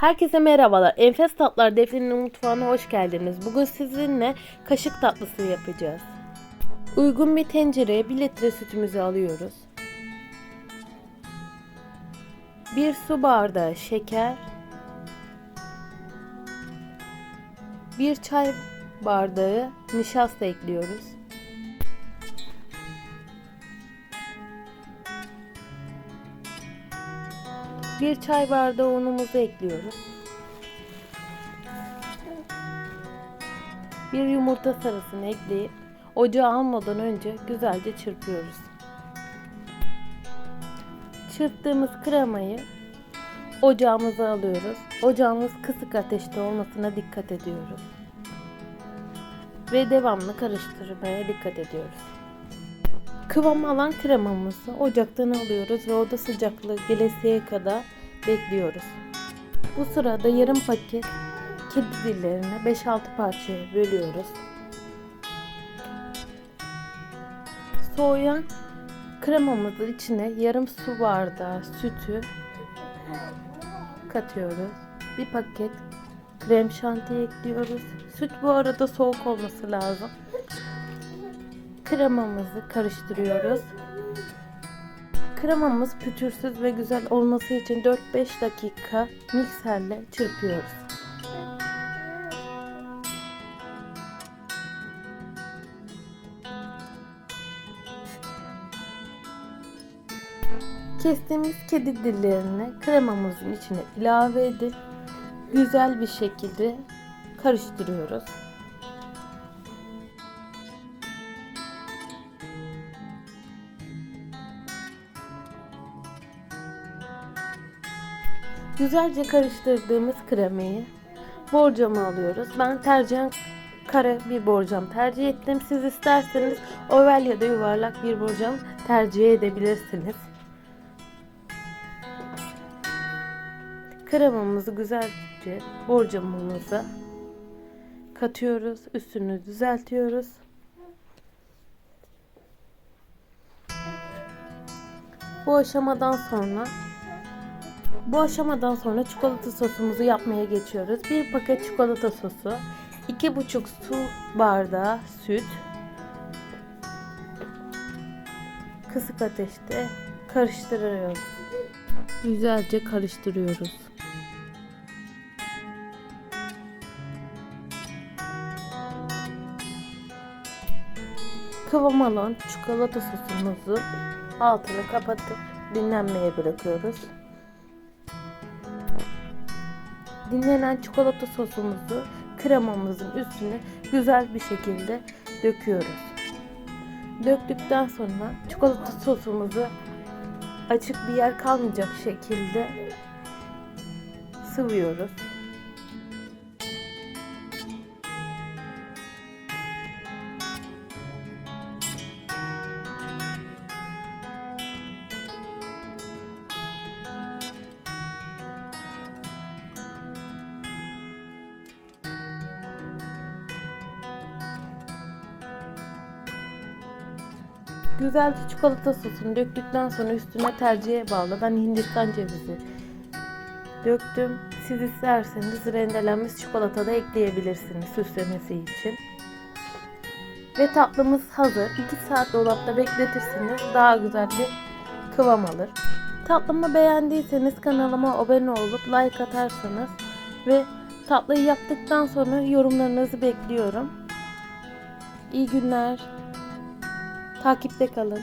Herkese merhabalar. Enfes Tatlar Defne'nin mutfağına hoş geldiniz. Bugün sizinle kaşık tatlısı yapacağız. Uygun bir tencereye 1 litre sütümüzü alıyoruz. 1 su bardağı şeker. 1 çay bardağı nişasta ekliyoruz. Bir çay bardağı unumuzu ekliyoruz. Bir yumurta sarısını ekleyip ocağa almadan önce güzelce çırpıyoruz. Çırptığımız kremayı ocağımıza alıyoruz. Ocağımız kısık ateşte olmasına dikkat ediyoruz. Ve devamlı karıştırmaya dikkat ediyoruz. Kıvam alan kremamızı ocaktan alıyoruz ve oda sıcaklığı gelesiye kadar bekliyoruz. Bu sırada yarım paket kedi dillerini 5-6 parçaya bölüyoruz. Soğuyan kremamızın içine yarım su bardağı sütü katıyoruz. Bir paket krem şanti ekliyoruz. Süt bu arada soğuk olması lazım kremamızı karıştırıyoruz. Kremamız pütürsüz ve güzel olması için 4-5 dakika mikserle çırpıyoruz. Kestiğimiz kedi dillerini kremamızın içine ilave edip güzel bir şekilde karıştırıyoruz. Güzelce karıştırdığımız kremayı borcama alıyoruz. Ben tercihen kare bir borcam tercih ettim. Siz isterseniz oval ya da yuvarlak bir borcam tercih edebilirsiniz. Kremamızı güzelce borcamımıza katıyoruz. Üstünü düzeltiyoruz. Bu aşamadan sonra bu aşamadan sonra çikolata sosumuzu yapmaya geçiyoruz. Bir paket çikolata sosu, 2,5 su bardağı süt, kısık ateşte karıştırıyoruz. Güzelce karıştırıyoruz. Kıvam alan çikolata sosumuzu altını kapatıp dinlenmeye bırakıyoruz. Dinlenen çikolata sosumuzu kremamızın üstüne güzel bir şekilde döküyoruz. Döktükten sonra çikolata sosumuzu açık bir yer kalmayacak şekilde sıvıyoruz. Güzelce çikolata sosunu döktükten sonra üstüne tercihe bağlı. Ben Hindistan cevizi döktüm. Siz isterseniz rendelenmiş çikolata da ekleyebilirsiniz süslemesi için. Ve tatlımız hazır. 2 saat dolapta bekletirseniz daha güzel bir kıvam alır. Tatlımı beğendiyseniz kanalıma abone olup like atarsanız ve tatlıyı yaptıktan sonra yorumlarınızı bekliyorum. İyi günler. Takipte kalın.